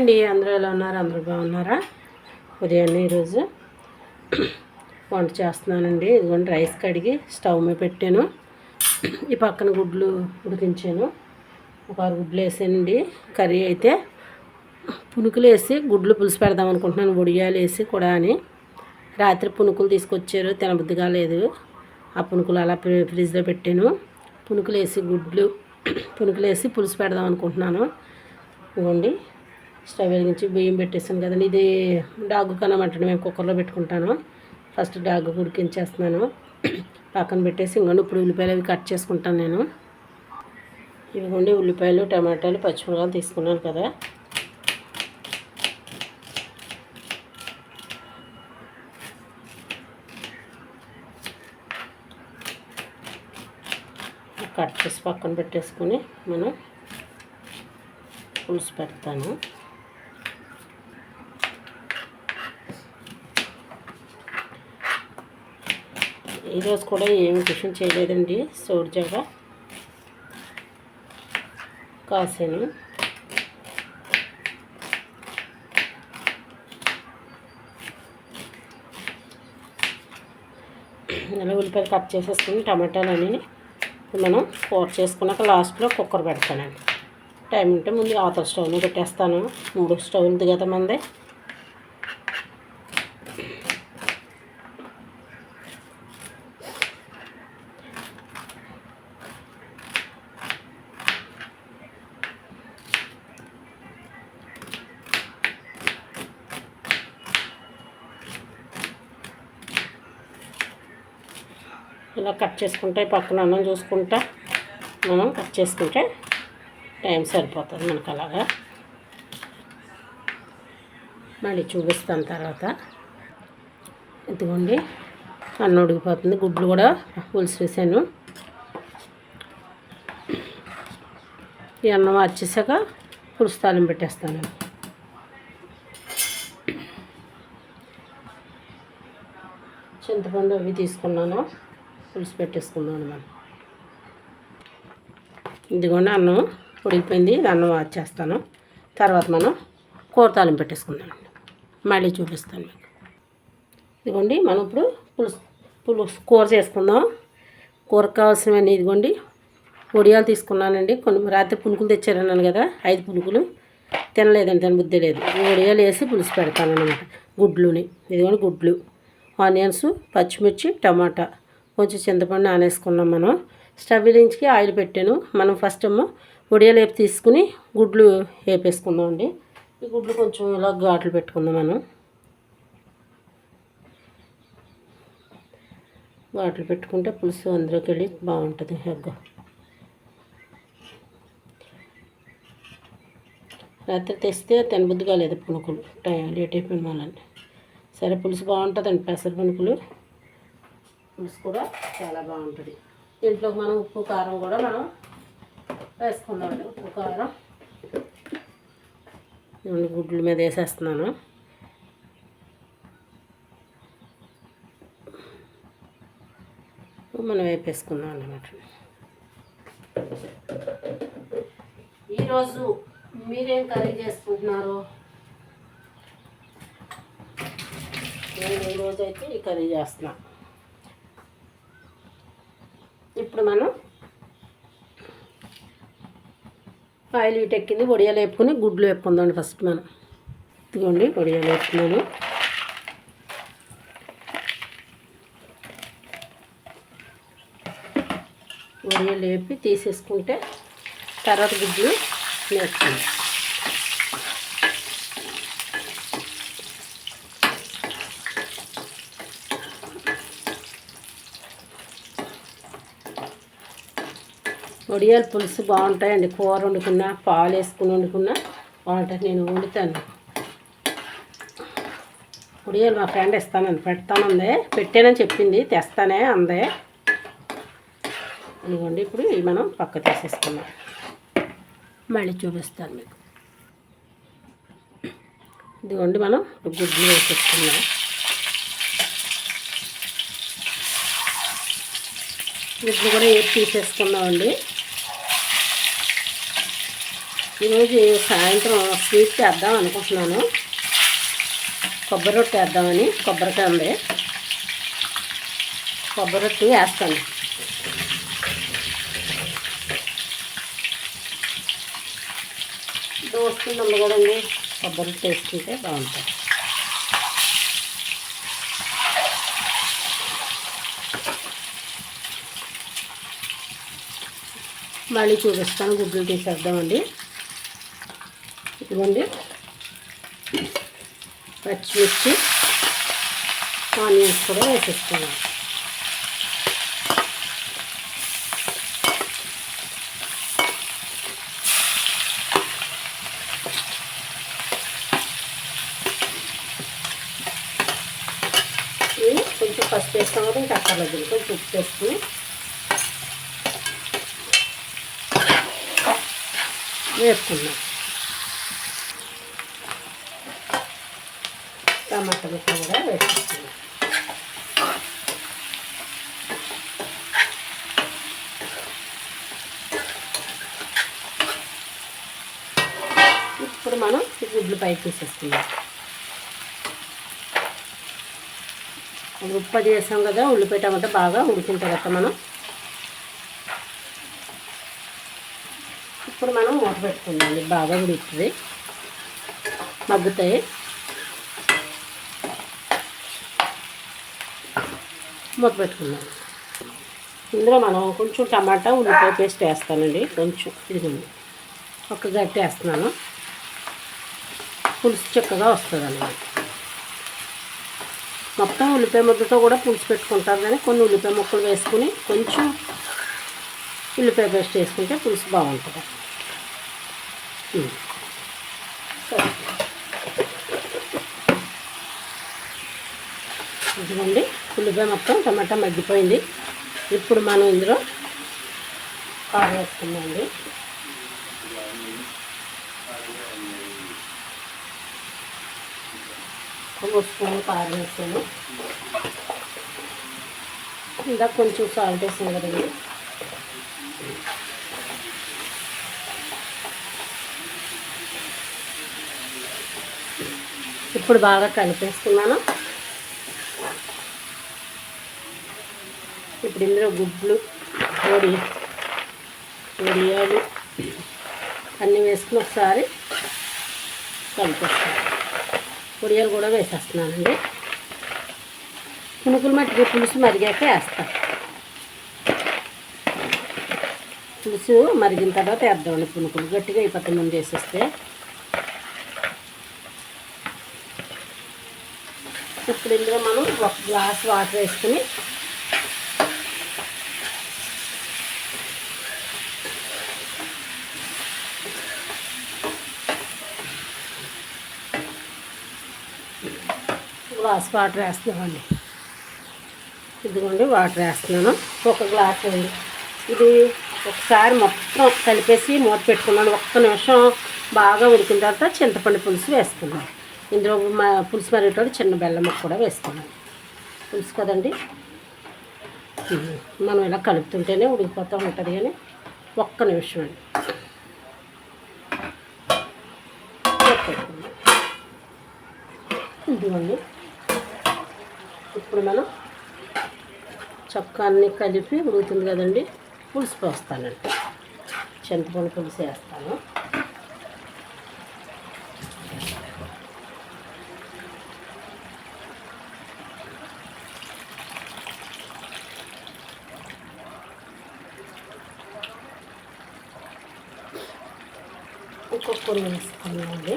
అండి అందరూ ఎలా ఉన్నారు? అందరూ బాగున్నారా? ఉదయాన్నే ఈరోజు వంట చేస్తున్నానండి. ఇదిగోండి రైస్ కడిగి స్టవ్ మీద పెట్టాను. ఈ పక్కన గుడ్లు ఉడికించాను. ఒక ఆరు గుడ్లు వేసానండి. కర్రీ అయితే పునుకులు వేసి గుడ్లు పులుసు పెడదాం అనుకుంటున్నాను. ఉడియాలు వేసి కూడా అని. రాత్రి పునుకులు తీసుకొచ్చారు. తినబుద్దిగా లేదు. ఆ పునుకులు అలా ఫ్రిడ్జ్లో పెట్టాను. పునుకులు వేసి గుడ్లు పునుకులు వేసి పులుసు పెడదాం అనుకుంటున్నాను. ఇవ్వండి స్టవ్ వెలిగించి బియ్యం పెట్టేసాను కదండి. ఇది డాగు కనమంటాను మేము కుక్కర్లో పెట్టుకుంటాను. ఫస్ట్ డాగు ఉడికించేస్తున్నాను. పక్కన పెట్టేసి ఇంకా ఇప్పుడు ఉల్లిపాయలు అవి కట్ చేసుకుంటాను నేను. ఇదిగోండి ఉల్లిపాయలు టమాటాలు పచ్చిమిరకాయలు తీసుకున్నాను కదా. కట్ చేసి పక్కన పెట్టేసుకొని మనం పులుసు పెడతాను. ఈరోజు కూడా ఏమి టిఫిన్ చేయలేదండి సోడ్జాగా కాసాను. అలా ఉల్లిపాయలు కట్ చేసేసుకుని టమాటాలని మనం కూర చేసుకున్నాక లాస్ట్లో కుక్కర్ పెడతానండి. టైం ఉంటే ముందు అవతల స్టవ్ని పెట్టేస్తాను మూడు స్టవ్ ఉంది ఇలా కట్ చేసుకుంటే పక్కన అన్నం చూసుకుంటా మనం కట్ చేసుకుంటే టైం సరిపోతుంది మనకు అలాగా. మళ్ళీ చూపిస్తాను తర్వాత. ఇదిగోండి అన్నం ఉడికిపోతుంది. గుడ్లు కూడా పులుసు వేసాను ఈ అన్నం వచ్చేసాక పులుసు తాలింపు పెట్టేస్తాను. చింతపండు అవి తీసుకున్నాను. పులుసు పెట్టేసుకున్నాను మనం ఇదిగోండి అన్నం ఉడికిపోయింది ఇది అన్నం వచ్చేస్తాను తర్వాత మనం కూర తాలింపు పెట్టేసుకుందాం. మళ్ళీ చూపిస్తాను మీకు. ఇదిగోండి మనం ఇప్పుడు పులుసు పులుసు కూర చేసుకుందాం. కూరకు కావాల్సినవన్నీ ఇదిగోండి వడియాలు తీసుకున్నానండి. కొన్ని రాత్రి పునుకులు తెచ్చారన్నాను కదా ఐదు పునుకులు. తినలేదండి తిన బుద్ధి లేదు. ఈ వడియాలు వేసి పులుసు పెడతాను అనమాట గుడ్లుని ఇదిగోండి గుడ్లు ఆనియన్స్ పచ్చిమిర్చి టమాటా. కొంచెం చింతపండు నానేసుకున్నాం మనం. స్టవ్ వెలిగించి ఆయిల్ పెట్టాను. మనం ఫస్ట్ ఏమో వడియాలు వేపు తీసుకుని గుడ్లు వేపేసుకుందాం అండి. ఈ గుడ్లు కొంచెం ఇలా ఘాట్లు పెట్టుకుందాం మనం. ఘాట్లు పెట్టుకుంటే పులుసు అందులోకి వెళ్ళి బాగుంటుంది ఎగ్గ. రాత్రి తెస్తే తినబుద్ధి కాలేదు పునుకులు. టైం లేట్ అయిపోయింది వాళ్ళని. సరే పులుసు బాగుంటుందండి పెసర పునుకులు పులుసు కూడా చాలా బాగుంటుంది. దీంట్లోకి మనం ఉప్పు కారం కూడా మనం వేసుకుందామండి. ఉప్పు కారం. నేను గుడ్ల మీద వేసేస్తున్నాను. మనం వేపేసుకున్నాం అన్నమాట. ఈరోజు మీరేం కర్రీ చేసుకుంటున్నారు? నేను ఈరోజు అయితే ఈ కర్రీ చేస్తున్నాను ఇప్పుడు మనం ఆయిల్ వీటెక్కింది వడియాలు వేపుకొని గుడ్లు వేపుకుందాం ఫస్ట్ మనం. ఇదిగోండి వడియాలు వేపుకున్నాను వడియాలు వేపి తీసేసుకుంటే తర్వాత గుడ్లు వేపుకుందాం. వడియాల పులుసు బాగుంటాయండి. కూర వండుకున్నా పాలు వేసుకుని వండుకున్నా బాగుంటుంది నేను వండుతాను. వడియాలు మా ఫ్రెండ్ ఇస్తానండి పెడతానంది. పెట్టానని చెప్పింది. తెస్తానే అందే. ఇదిగోండి ఇప్పుడు ఇవి మనం పక్క తీసేసుకున్నాం మళ్ళీ చూపిస్తాను మీకు. ఇదిగోండి మనం గుడ్లు వేసేసుకున్నాం గుడ్లు కూడా వేసి తీసేసుకున్నామండి ఈరోజు సాయంత్రం స్వీట్ చేద్దాం అనుకుంటున్నాను. కొబ్బరి రొట్టె వేద్దామని కొబ్బరికాయ ఉంది కొబ్బరి రొట్టె వేస్తాను. దోస్తుంది ఉంది కొబ్బరి రొట్టె వేసుకుంటే బాగుంటుంది. మళ్ళీ చూపిస్తాను గుడ్లు తీసేద్దామండి ఇవ్వండి పచ్చిమిర్చి ఆనియన్స్ కూడా వేసేస్తున్నాను కొంచెం పసుపు వేస్తాం కదా ఇంకా అక్కర్లేదు కొంచెం ఉప్పు వేసుకుని వేసుకున్నాం టమాటా ముక్క కూడా వేసుకుంటున్నాం ఇప్పుడు మనం గుడ్లు పైకి తీసేస్తున్నాం ఉప్పు వేసాం కదా ఉల్లిపాయ టమాటా బాగా ఉడికిన తర్వాత మనం ఇప్పుడు మనం మూత పెట్టుకుందాం. బాగా ఉడుకుతుంది. మగ్గుతాయి. మూత పెట్టుకున్నాను ఇందులో మనం కొంచెం టమాటా ఉల్లిపాయ పేస్ట్ వేస్తానండి. కొంచెం ఇదిగోండి. ఒక గట్టి వేస్తున్నాను. పులుసు చక్కగా వస్తుంది అన్నమాట మొత్తం ఉల్లిపాయ ముద్దతో కూడా పులుసు పెట్టుకుంటారు కానీ కొన్ని ఉల్లిపాయ ముక్కలు వేసుకుని కొంచెం ఉల్లిపాయ పేస్ట్ వేసుకుంటే పులుసు బాగుంటుంది ఉమ్. సరే ఇదిగోండి ఉల్లిపాయ మొత్తం టమాటా మగ్గిపోయింది. ఇప్పుడు మనం ఇందులో కారం వేసుకుందామండి. ఒక స్పూన్ కారం వేసాను. ఇంకా కొంచెం సాల్ట్ వేసాను కదండి. ఇప్పుడు బాగా కలిపేసుకున్నాను. ఇప్పుడు ఇందులో గుడ్లు పొడి పొడియాలు అన్నీ వేసుకుని ఒకసారి కలిపేస్తాను పొడియాలు కూడా వేసేస్తున్నానండి. పునుకులు మట్టికి పులుసు మరిగాక వేస్తాను పులుసు మరిగిన తర్వాత వేద్దామండి. పునుకులు గట్టిగా అయిపోతుంది ముందు వేసేస్తే. ఇప్పుడు ఇందులో మనం ఒక గ్లాస్ వాటర్ వేసుకుని గ్లాస్ వాటర్ వేస్తున్నామండి. ఇదిగోండి వాటర్ వేస్తున్నాను. ఒక గ్లాస్ అండి. ఇది ఒకసారి మొత్తం కలిపేసి మూత పెట్టుకున్నాను. ఒక్క నిమిషం బాగా ఉడికిన తర్వాత చింతపండు పులుసు వేసుకున్నాను ఇందులో మా పులుసు మరేటోడు చిన్న బెల్లం కూడా వేసుకున్నాను పులుసు కదండి? మనం ఇలా కలుపుతుంటేనే ఉడికిపోతూ ఉంటుంది కానీ ఒక్క నిమిషం అండి. ఇదిగోండి. ఇప్పుడు మనం చొక్కా అన్నీ కలిపి ఉడుగుతుంది కదండి పులుసు పోస్తానండి. చింతపండు పులుసు వేస్తాను. ఇంకొక కొన్ని వేసుకున్నామండి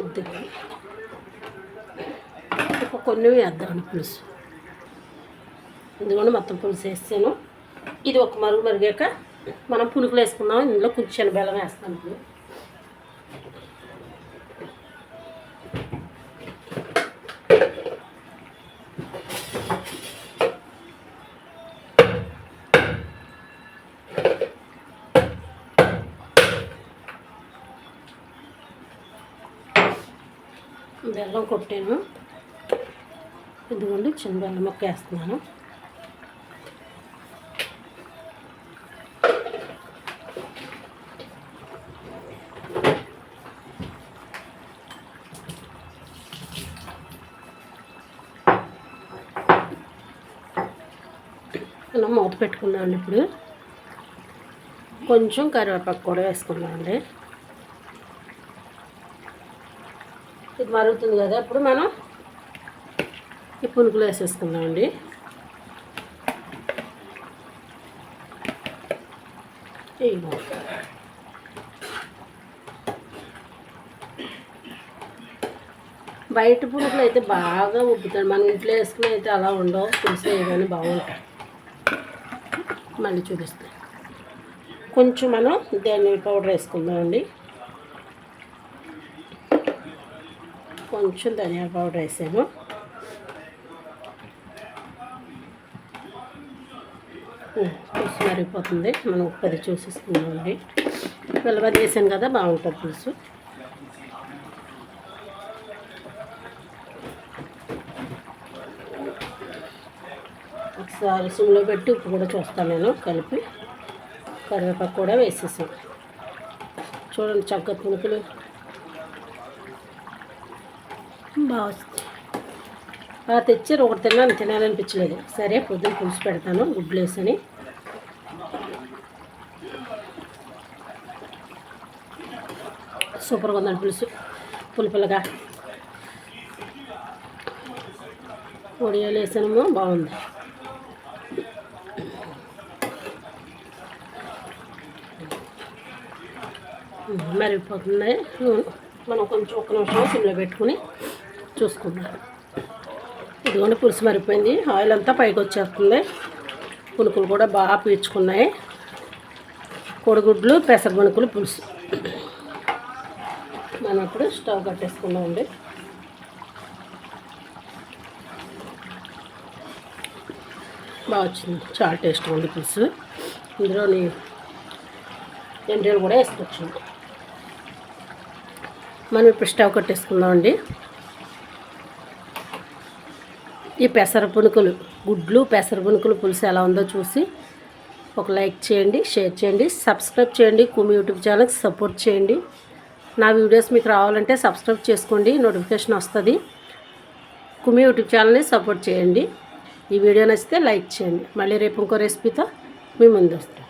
ఇద్దరు ఒక కొన్ని వేద్దామని పులుసు. ఎందుకంటే మొత్తం పులుసు వేస్తాను. ఇది ఒక మరుగు మరిగాక మనం పులుకులు వేసుకున్నాం ఇందులో కొంచెం బెల్లం వేస్తాను ఇప్పుడు. బెల్లం కొట్టాను. ఇదిగోండి చిన్న బెల్లం మొక్క వేస్తున్నాను. మనం మూత పెట్టుకున్నాం ఇప్పుడు. కొంచెం కరివేపాకు కూడా వేసుకున్నామండి ఇది మరుగుతుంది కదా ఇప్పుడు మనం ఈ పునుకులు వేసేసుకుందామండి. ఇగో బయట పునుకులు అయితే బాగా ఉబ్బుతాయి. మన ఇంట్లో వేసుకుని అయితే అలా ఉండవు. పులుసు కానీ బాగుంటాయి మళ్ళీ చూపిస్తాను కొంచెం మనం ధనియాల పౌడర్ వేసుకుందామండి. కొంచెం ధనియా పౌడర్ వేసాము. పులుసు మరిగిపోతుంది మనం ఉప్పు అది చూసేసుకుందామండి వెల్లబది వేసాను కదా బాగుంటుంది పులుసు ఒకసారి సిమ్లో పెట్టి ఉప్పు కూడా చూస్తాను నేను కలిపి. కరివేపాకు కూడా వేసేసాం చూడండి చక్క పునుకులు బాగా వస్తుంది బాగా తెచ్చారు ఒకటి తిన్నాను తినాలనిపించలేదు. సరే పొద్దున్న పులుసు పెడతాను గుడ్లు వేసని సూపర్గా ఉందండి పులుసు. పులుపులుగా. పొడియాలు వేసాము బాగుంది. మరిగిపోతుంది మనం కొంచెం ఒక్క నిమిషం సిమ్లో పెట్టుకుని చూసుకుందాం. ఇదిగోండి పులుసు మరిగిపోయింది. ఆయిల్ అంతా పైకి వచ్చేస్తుంది. పునుకులు కూడా బాగా పీల్చుకున్నాయి. కోడిగుడ్లు పెసర పులుసు. అన్నప్పుడు స్టవ్ కట్టేసుకుందామండి బాగా వచ్చింది. చాలా టేస్ట్ ఉంది పులుసు ఇందులోని ఎండ్రీలు కూడా వేసుకోవచ్చు. మనం ఇప్పుడు స్టవ్ కట్టేసుకుందామండి ఈ పెసర పునుకులు గుడ్లు పెసర పునుకులు పులుసు ఎలా ఉందో చూసి ఒక లైక్ చేయండి షేర్ చేయండి సబ్స్క్రైబ్ చేయండి కుమి యూట్యూబ్ ఛానల్కి సపోర్ట్ చేయండి. నా వీడియోస్ మీకు రావాలంటే సబ్స్క్రైబ్ చేసుకోండి నోటిఫికేషన్ వస్తుంది. కుమి యూట్యూబ్ ఛానల్ని సపోర్ట్ చేయండి. ఈ వీడియో నచ్చితే లైక్ చేయండి. మళ్ళీ రేపు ఇంకో రెసిపీతో మీ ముందు వస్తాను.